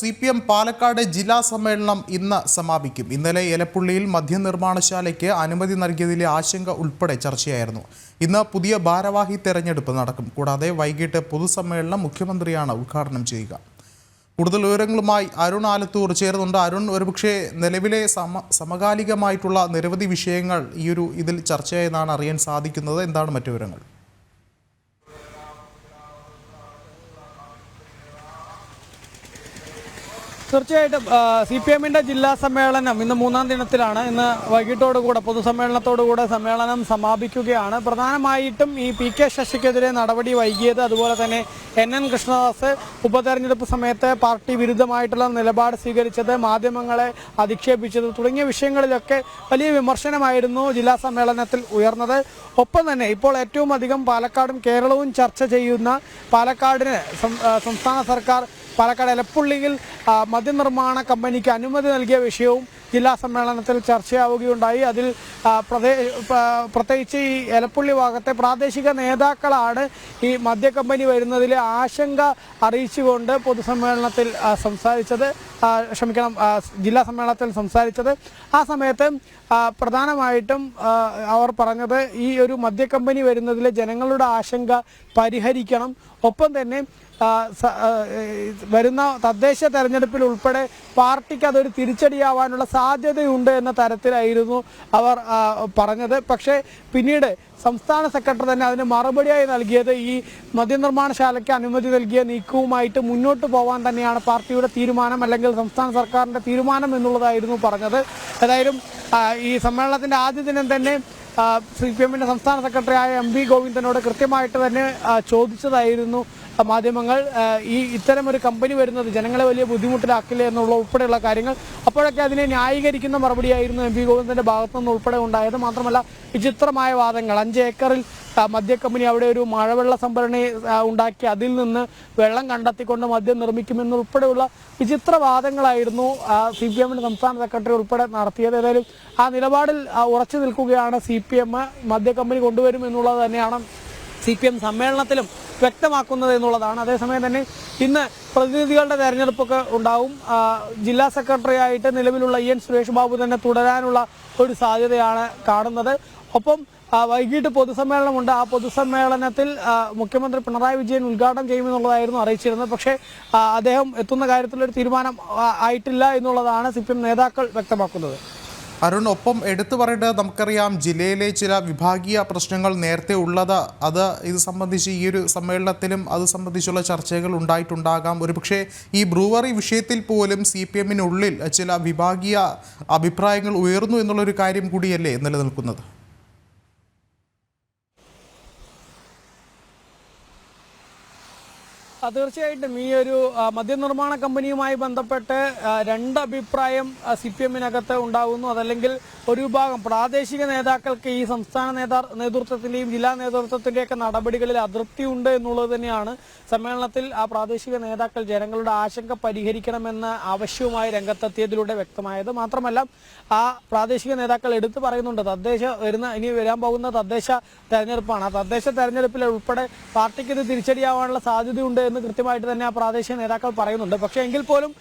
C P M Palakkad ജില്ലാ സമ്മേളനം ഇന്ന് സമാപിക്കും. ഇന്നലെ എലപ്പുള്ളിയിൽ മദ്യനിർമ്മാണശാലയ്ക്ക് അനുമതി നൽകിയതിലെ ആശങ്ക ഉൾപ്പെടെ ചർച്ചയായിരുന്നു. ഇന്ന് പുതിയ ഭാരവാഹി തെരഞ്ഞെടുപ്പ് നടക്കും. കൂടാതെ വൈകിട്ട് പൊതുസമ്മേളനം മുഖ്യമന്ത്രിയാണ് ഉദ്ഘാടനം ചെയ്യുക. കൂടുതൽ വിവരങ്ങളുമായി അരുൺ ആലത്തൂർ ചേർന്നുണ്ട് അരുൺ ഒരുപക്ഷെ നിലവിലെ സമ സമകാലികമായിട്ടുള്ള നിരവധി വിഷയങ്ങൾ ഈ ഒരു ഇതിൽ ചർച്ചയായെന്നാണ് അറിയാൻ സാധിക്കുന്നത്. എന്താണ് മറ്റു വിവരങ്ങൾ? തീർച്ചയായിട്ടും സി പി എമ്മിന്റെ ജില്ലാ സമ്മേളനം ഇന്ന് മൂന്നാം ദിനത്തിലാണ്. ഇന്ന് വൈകിട്ടോടുകൂടെ പൊതുസമ്മേളനത്തോടുകൂടെ സമ്മേളനം സമാപിക്കുകയാണ്. പ്രധാനമായിട്ടും ഈ പി കെ ശശിക്കെതിരെ നടപടി വൈകിയത് അതുപോലെ തന്നെ എൻ എൻ കൃഷ്ണദാസ് ഉപതെരഞ്ഞെടുപ്പ് സമയത്ത് പാർട്ടി വിരുദ്ധമായിട്ടുള്ള നിലപാട് സ്വീകരിച്ചത് മാധ്യമങ്ങളെ അധിക്ഷേപിച്ചത് തുടങ്ങിയ വിഷയങ്ങളിലൊക്കെ വലിയ വിമർശനമായിരുന്നു ജില്ലാ സമ്മേളനത്തിൽ ഉയർന്നത്. ഒപ്പം തന്നെ ഇപ്പോൾ ഏറ്റവും അധികം പാലക്കാടും കേരളവും ചർച്ച ചെയ്യുന്ന പാലക്കാടിന് സംസ്ഥാന സർക്കാർ പാലക്കാട് എലപ്പുള്ളിയിൽ മദ്യനിർമ്മാണ കമ്പനിക്ക് അനുമതി നൽകിയ വിഷയവും ജില്ലാ സമ്മേളനത്തിൽ ചർച്ചയാവുകയുണ്ടായി. അതിൽ ആ, പ്രദേ പ്രത്യേകിച്ച് ഈ എലപ്പുള്ളി ഭാഗത്തെ പ്രാദേശിക നേതാക്കളാണ് ഈ മദ്യ കമ്പനി വരുന്നതിലെ ആശങ്ക അറിയിച്ചുകൊണ്ട് പൊതുസമ്മേളനത്തിൽ സംസാരിച്ചത് ക്ഷമിക്കണം ജില്ലാ സമ്മേളനത്തിൽ സംസാരിച്ചത്. ആ സമയത്ത് പ്രധാനമായിട്ടും അവർ പറഞ്ഞത് ഈ ഒരു മദ്യ കമ്പനി വരുന്നതിലെ ജനങ്ങളുടെ ആശങ്ക പരിഹരിക്കണം. ഒപ്പം തന്നെ വരുന്ന തദ്ദേശ തെരഞ്ഞെടുപ്പിൽ ഉൾപ്പെടെ പാർട്ടിക്ക് അതൊരു തിരിച്ചടിയാവാനുള്ള സാധ്യതയുണ്ട് എന്ന തരത്തിലായിരുന്നു അവർ പറഞ്ഞത്. പക്ഷേ പിന്നീട് സംസ്ഥാന സെക്രട്ടറി തന്നെ അതിന് മറുപടിയായി നൽകിയത് ഈ മദ്യനിർമ്മാണശാലയ്ക്ക് അനുമതി നൽകിയ നീക്കവുമായിട്ട് മുന്നോട്ട് പോകാൻ തന്നെയാണ് പാർട്ടിയുടെ തീരുമാനം അല്ലെങ്കിൽ സംസ്ഥാന സർക്കാരിന്റെ തീരുമാനം എന്നുള്ളതായിരുന്നു പറഞ്ഞത്. ഏതായാലും ഈ സമ്മേളനത്തിന്റെ ആദ്യ ദിനം തന്നെ സി പി എമ്മിന്റെ സംസ്ഥാന സെക്രട്ടറിയായ എം വി ഗോവിന്ദനോട് കൃത്യമായിട്ട് തന്നെ ചോദിച്ചതായിരുന്നു. മാധ്യമങ്ങൾ ഈ ഇത്തരം ഒരു കമ്പനി വരുന്നത് ജനങ്ങളെ വലിയ ബുദ്ധിമുട്ടിലാക്കില്ല എന്നുള്ള ഉൾപ്പെടെയുള്ള കാര്യങ്ങൾ അപ്പോഴൊക്കെ അതിനെ ന്യായീകരിക്കുന്ന മറുപടിയായിരുന്നു എം പി ഗോവിന്ദന്റെ ഭാഗത്തു നിന്ന് ഉൾപ്പെടെ ഉണ്ടായത്. മാത്രമല്ല വിചിത്രമായ വാദങ്ങൾ. അഞ്ച് ഏക്കറിൽ മദ്യക്കമ്പനി മദ്യ കമ്പനി അവിടെ ഒരു മഴവെള്ള സംഭരണി ഉണ്ടാക്കി അതിൽ നിന്ന് വെള്ളം കണ്ടെത്തിക്കൊണ്ട് മദ്യം നിർമ്മിക്കുമെന്നുൾപ്പെടെയുള്ള വിചിത്ര വാദങ്ങളായിരുന്നു സി പി എമ്മിന്റെ സംസ്ഥാന സെക്രട്ടറി ഉൾപ്പെടെ നടത്തിയത്. ഏതായാലും ആ നിലപാടിൽ ഉറച്ചു നിൽക്കുകയാണ് സി പി എം. മദ്യ കമ്പനി കൊണ്ടുവരും എന്നുള്ളത് തന്നെയാണ് സി പി എം സമ്മേളനത്തിലും വ്യക്തമാക്കുന്നത് എന്നുള്ളതാണ്. അതേസമയം തന്നെ ഇന്ന് പ്രതിനിധികളുടെ തെരഞ്ഞെടുപ്പൊക്കെ ഉണ്ടാവും. ജില്ലാ സെക്രട്ടറി ആയിട്ട് നിലവിലുള്ള ഇ എൻ സുരേഷ് ബാബു തന്നെ തുടരാനുള്ള ഒരു സാധ്യതയാണ് കാണുന്നത്. ഒപ്പം വൈകിട്ട് പൊതുസമ്മേളനമുണ്ട്. ആ പൊതുസമ്മേളനത്തിൽ മുഖ്യമന്ത്രി പിണറായി വിജയൻ ഉദ്ഘാടനം ചെയ്യുമെന്നുള്ളതായിരുന്നു അറിയിച്ചിരുന്നത്. പക്ഷേ അദ്ദേഹം എത്തുന്ന കാര്യത്തിലൊരു തീരുമാനം ആ, ആയിട്ടില്ല എന്നുള്ളതാണ് സി നേതാക്കൾ വ്യക്തമാക്കുന്നത്. അരുൺ ഒപ്പം എടുത്തു പറയേണ്ടത് നമുക്കറിയാം ജില്ലയിലെ ചില വിഭാഗീയ പ്രശ്നങ്ങൾ നേരത്തെ ഉള്ളത്. അത് ഇത് സംബന്ധിച്ച് ഈ ഒരു സമ്മേളനത്തിലും അത് സംബന്ധിച്ചുള്ള ചർച്ചകൾ ഉണ്ടായിട്ടുണ്ടാകാം. ഒരുപക്ഷെ ഈ ബ്രൂവറി വിഷയത്തിൽ പോലും സി പി എമ്മിനുള്ളിൽ ചില വിഭാഗീയ അഭിപ്രായങ്ങൾ ഉയർന്നു എന്നുള്ളൊരു കാര്യം കൂടിയല്ലേ നിലനിൽക്കുന്നത്? തീർച്ചയായിട്ടും. ഈ ഒരു മദ്യനിർമ്മാണ കമ്പനിയുമായി ബന്ധപ്പെട്ട് രണ്ട് അഭിപ്രായം സി പി എമ്മിനകത്ത് ഉണ്ടാകുന്നു അതല്ലെങ്കിൽ ഒരു വിഭാഗം പ്രാദേശിക നേതാക്കൾക്ക് ഈ സംസ്ഥാന നേതാ നേതൃത്വത്തിന്റെയും ജില്ലാ നേതൃത്വത്തിന്റെയൊക്കെ നടപടികളിൽ അതൃപ്തി ഉണ്ട് എന്നുള്ളത് തന്നെയാണ് സമ്മേളനത്തിൽ ആ പ്രാദേശിക നേതാക്കൾ ജനങ്ങളുടെ ആശങ്ക പരിഹരിക്കണമെന്ന ആവശ്യവുമായി രംഗത്തെത്തിയതിലൂടെ വ്യക്തമായത് മാത്രമല്ല ആ പ്രാദേശിക നേതാക്കൾ എടുത്തു പറയുന്നുണ്ട് തദ്ദേശ വരുന്ന ഇനി വരാൻ പോകുന്ന തദ്ദേശ തെരഞ്ഞെടുപ്പാണ്. ആ തദ്ദേശ തെരഞ്ഞെടുപ്പിൽ ഉൾപ്പെടെ പാർട്ടിക്ക് ഇത് തിരിച്ചടിയാവാനുള്ള സാധ്യതയുണ്ട് എന്ന് കൃത്യമായിട്ട് തന്നെ ആ പ്രാദേശിക നേതാക്കൾ പറയുന്നുണ്ട്. പക്ഷേ എങ്കിൽ പോലും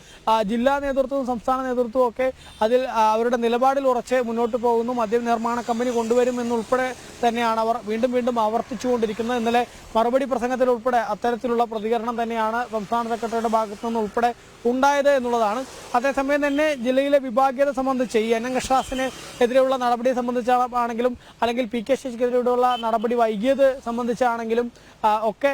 ജില്ലാ നേതൃത്വവും സംസ്ഥാന നേതൃത്വവും ഒക്കെ അതിൽ അവരുടെ നിലപാടിൽ ഉറച്ച് മുന്നോട്ട് പോകുന്നു. മദ്യ നിർമ്മാണ കമ്പനി കൊണ്ടുവരും എന്നുൾപ്പെടെ തന്നെയാണ് അവർ വീണ്ടും വീണ്ടും ആവർത്തിച്ചുകൊണ്ടിരിക്കുന്നത്. ഇന്നലെ മറുപടി പ്രസംഗത്തിൽ ഉൾപ്പെടെ അത്തരത്തിലുള്ള പ്രതികരണം തന്നെയാണ് സംസ്ഥാന സെക്രട്ടറിയുടെ ഭാഗത്തു നിന്ന് ഉൾപ്പെടെ ഉണ്ടായത് എന്നുള്ളതാണ്. അതേസമയം തന്നെ ജില്ലയിലെ വിഭാഗീയത സംബന്ധിച്ച് ഈ എൻ എൻ എതിരെയുള്ള നടപടിയെ സംബന്ധിച്ചാണെങ്കിലും അല്ലെങ്കിൽ പി കെ ശശിക്കെതിരെയുള്ള നടപടി വൈകിയത് സംബന്ധിച്ചാണെങ്കിലും ഒക്കെ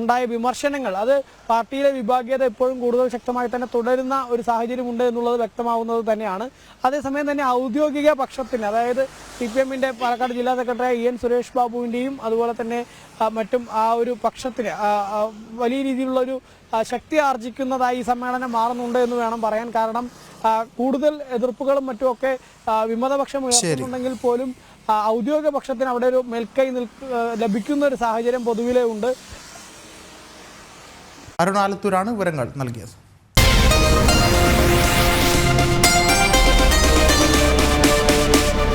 ഉണ്ടായ ഉണ്ടായ വിമർശനങ്ങൾ. അത് പാർട്ടിയിലെ വിഭാഗീയത എപ്പോഴും കൂടുതൽ ശക്തമായി തന്നെ തുടരുന്ന ഒരു സാഹചര്യമുണ്ട് എന്നുള്ളത് വ്യക്തമാവുന്നത് തന്നെയാണ്. അതേസമയം തന്നെ ഔദ്യോഗിക പക്ഷത്തിന് അതായത് സി പി എമ്മിന്റെ പാലക്കാട് ജില്ലാ സെക്രട്ടറി ഇ എൻ സുരേഷ് ബാബുവിന്റെയും അതുപോലെ തന്നെ മറ്റും ആ ഒരു പക്ഷത്തിന് വലിയ രീതിയിലുള്ള ഒരു ശക്തി ആർജിക്കുന്നതായി ഈ സമ്മേളനം മാറുന്നുണ്ട് എന്ന് വേണം പറയാൻ. കാരണം കൂടുതൽ എതിർപ്പുകളും മറ്റുമൊക്കെ വിമതപക്ഷം ഉയർത്തുന്നുണ്ടെങ്കിൽ പോലും ഔദ്യോഗിക പക്ഷത്തിന് അവിടെ ഒരു മേൽക്കൈ നിൽ ലഭിക്കുന്ന ഒരു സാഹചര്യം പൊതുവിലേ ഉണ്ട്. അരുൺ ആലത്തൂരാണ് വിവരങ്ങൾ നൽകിയത്.